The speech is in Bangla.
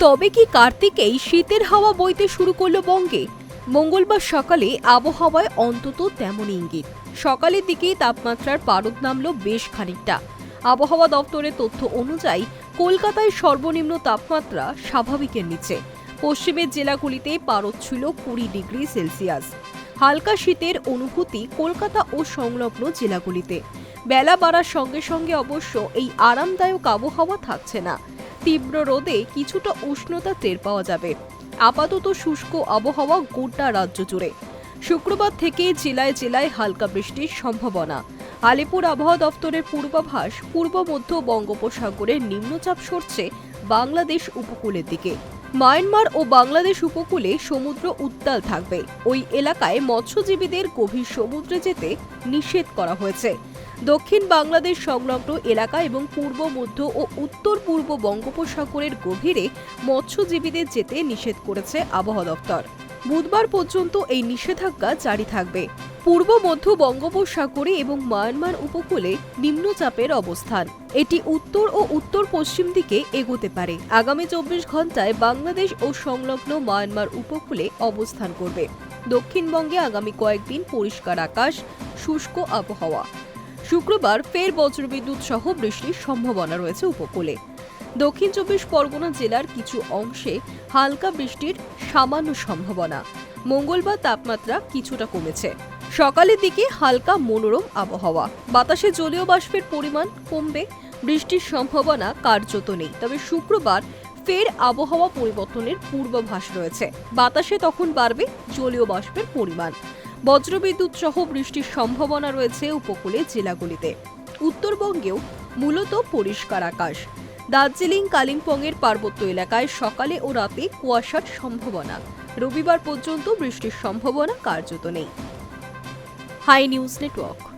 তবে কি কার্তিকেই শীতের হাওয়া বইতে শুরু করল বঙ্গে? মঙ্গলবার সকালে আবহাওয়ায় অন্তত তেমন ইঙ্গিত। সকালের দিকেই তাপমাত্রার পারদ নামলো বেশ খানিকটা। আবহাওয়া দপ্তরের তথ্য অনুযায়ী, কলকাতায় সর্বনিম্ন তাপমাত্রা স্বাভাবিকের নিচে। পশ্চিমের জেলাগুলিতে পারদ ছিল কুড়ি ডিগ্রি সেলসিয়াস। হালকা শীতের অনুভূতি কলকাতা ও সংলগ্ন জেলাগুলিতে। বেলা বাড়ার সঙ্গে সঙ্গে অবশ্য এই আরামদায়ক আবহাওয়া থাকছে না। তীব্র রোদে কিছুটা উষ্ণতা টের পাওয়া যাবে। আপাতত শুষ্ক আবহাওয়া গোটা রাজ্য জুড়ে। শুক্রবার থেকে জেলায় জেলায় হালকা বৃষ্টির সম্ভাবনা। আলিপুর আবহাওয়া দপ্তরের পূর্বাভাস, পূর্ব মধ্য বঙ্গোপসাগরের নিম্নচাপ সরছে বাংলাদেশ উপকূলের দিকে। মায়ানমার ও বাংলাদেশ উপকূলে সমুদ্র উত্তাল থাকবে। ওই এলাকায় মৎস্যজীবীদের গভীর সমুদ্রে যেতে নিষেধ করা হয়েছে। দক্ষিণ বাংলাদেশ সংলগ্ন এলাকা এবং পূর্ব, মধ্য ও উত্তর পূর্ব বঙ্গোপসাগরের গভীরে মৎস্যজীবীদের যেতে নিষেধ করেছে আবহাওয়া দপ্তর। বুধবার পর্যন্ত এই নিষেধাজ্ঞা জারি থাকবে। পূর্ব, মধ্য বঙ্গোপসাগরে এবং মায়ানমার উপকূলে নিম্নচাপের অবস্থান। এটি উত্তর ও উত্তর পশ্চিম দিকে এগোতে পারে। আগামী চব্বিশ ঘন্টায় বাংলাদেশ ও সংলগ্ন মায়ানমার উপকূলে অবস্থান করবে। দক্ষিণবঙ্গে আগামী কয়েকদিন পরিষ্কার আকাশ, শুষ্ক আবহাওয়া। শুক্রবার ফের বজ্রবিদ্যুৎ সহ বৃষ্টির সম্ভাবনা রয়েছে উপকূলে। দক্ষিণ চব্বিশ পরগনা জেলার কিছু অংশে হালকা বৃষ্টির সামান্য সম্ভাবনা। মঙ্গলবার তাপমাত্রা কিছুটা কমেছে। সকালের দিকে হালকা মনোরম আবহাওয়া। বাতাসে জলীয় বাষ্পের পরিমাণ কমবে। বৃষ্টির সম্ভাবনা কার্যত নেই। তবে শুক্রবার ফের আবহাওয়া পরিবর্তনের পূর্বাভাস রয়েছে। বাতাসে তখন বাড়বে জলীয় বাষ্পের পরিমাণ। বজ্রবিদ্যুৎ সহ বৃষ্টির সম্ভাবনা রয়েছে উপকূলে জেলাগুলিতে। উত্তরবঙ্গেও মূলত পরিষ্কার আকাশ। দার্জিলিং, কালিম্পংয়ের পার্বত্য এলাকায় সকালে ও রাতে কুয়াশার সম্ভাবনা। রবিবার পর্যন্ত বৃষ্টির সম্ভাবনা কার্যত নেই। High News Network.